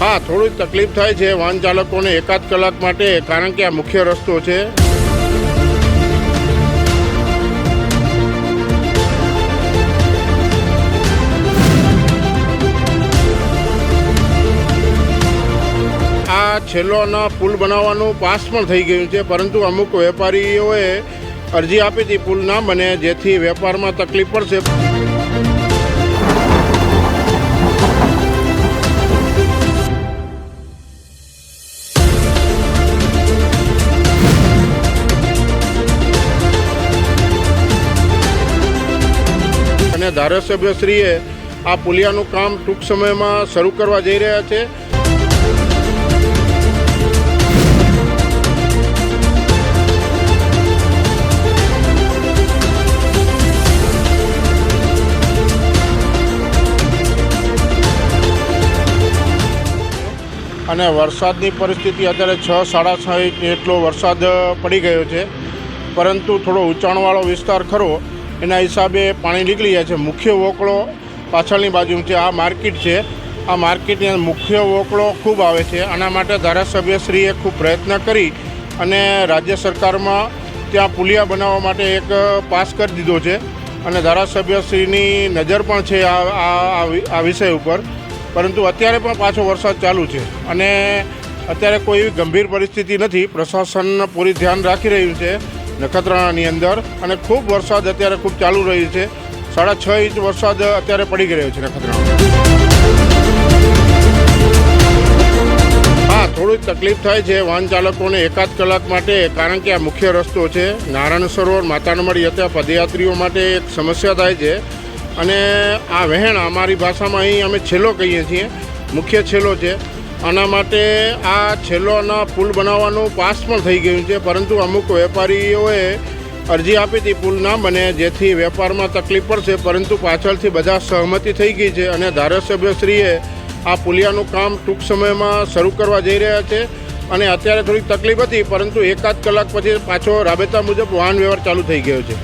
હા થોડી તકલીફ થાય છે વાહન ચાલકોને એકાદ કલાક માટે, કારણ કે આ મુખ્ય રસ્તો છે. આ છેલ્લોના પુલ બનાવવાનું પાસ પણ થઈ ગયું છે, પરંતુ અમુક વેપારીઓએ અરજી આપી હતી પુલ ના બને જેથી વેપારમાં તકલીફ પડશે. અને ધારાસભ્યશ્રીએ આ પુલિયાનું કામ ટૂંક સમયમાં શરૂ કરવા જઈ રહ્યા છે. અને વરસાદની પરિસ્થિતિ અત્યારે છ, સાડા છ એટલો વરસાદ પડી ગયો છે. પરંતુ થોડો ઊંચાણવાળો વિસ્તાર ખરો. એના હિસાબે પાણી નીકળી જાય છે. મુખ્ય વોકળો પાછળની બાજુ છે આ માર્કેટ છે. આ માર્કેટની મુખ્ય વોકળો ખૂબ આવે છે. આના માટે ધારાસભ્યશ્રીએ ખૂબ પ્રયત્ન કરી અને રાજ્ય સરકારમાં ત્યાં પુલિયા બનાવવા માટે એક પાસ કરી દીધો છે. અને ધારાસભ્યશ્રીની નજર પણ છે આ આ વિષય ઉપર. પરંતુ અત્યારે પણ પાછો વરસાદ ચાલુ છે. અને અત્યારે કોઈ ગંભીર પરિસ્થિતિ નથી. પ્રશાસન પૂરી ધ્યાન રાખી રહ્યું છે. નખત્રાણાની અંદર અને ખૂબ વરસાદ અત્યારે ખૂબ ચાલુ રહ્યું છે. સાડા છ ઇંચ વરસાદ અત્યારે પડી ગયો છે નખત્રાણા હા, થોડીક તકલીફ થાય છે વાહન ચાલકોને એકાદ કલાક માટે, કારણ કે આ મુખ્ય રસ્તો છે. નારાયણ સરોવર માતાના મળી અત્યારે પદયાત્રીઓ માટે એક સમસ્યા થાય છે. અને આ વહેણ અમારી ભાષામાં અહીં અમે છેલ્લો કહીએ છીએ. મુખ્ય છેલ્લો છે. આના માટે આ છેલ્લોના પુલ બનાવવાનું પાસ પણ થઈ ગયું છે, પરંતુ અમુક વેપારીઓએ અરજી આપી હતી પુલ ના બને જેથી વેપારમાં તકલીફ પડશે, પરંતુ પાછળથી બધા સહમતિ થઈ ગઈ છે અને ધારાસભ્યશ્રીએ આ પુલિયાનું કામ ટૂંક સમયમાં શરૂ કરવા જઈ રહ્યા છે અને અત્યારે થોડીક તકલીફ હતી, પરંતુ એકાદ કલાક પછી પાછો રાબેતા મુજબ વાહન વ્યવહાર ચાલુ થઈ ગયો છે.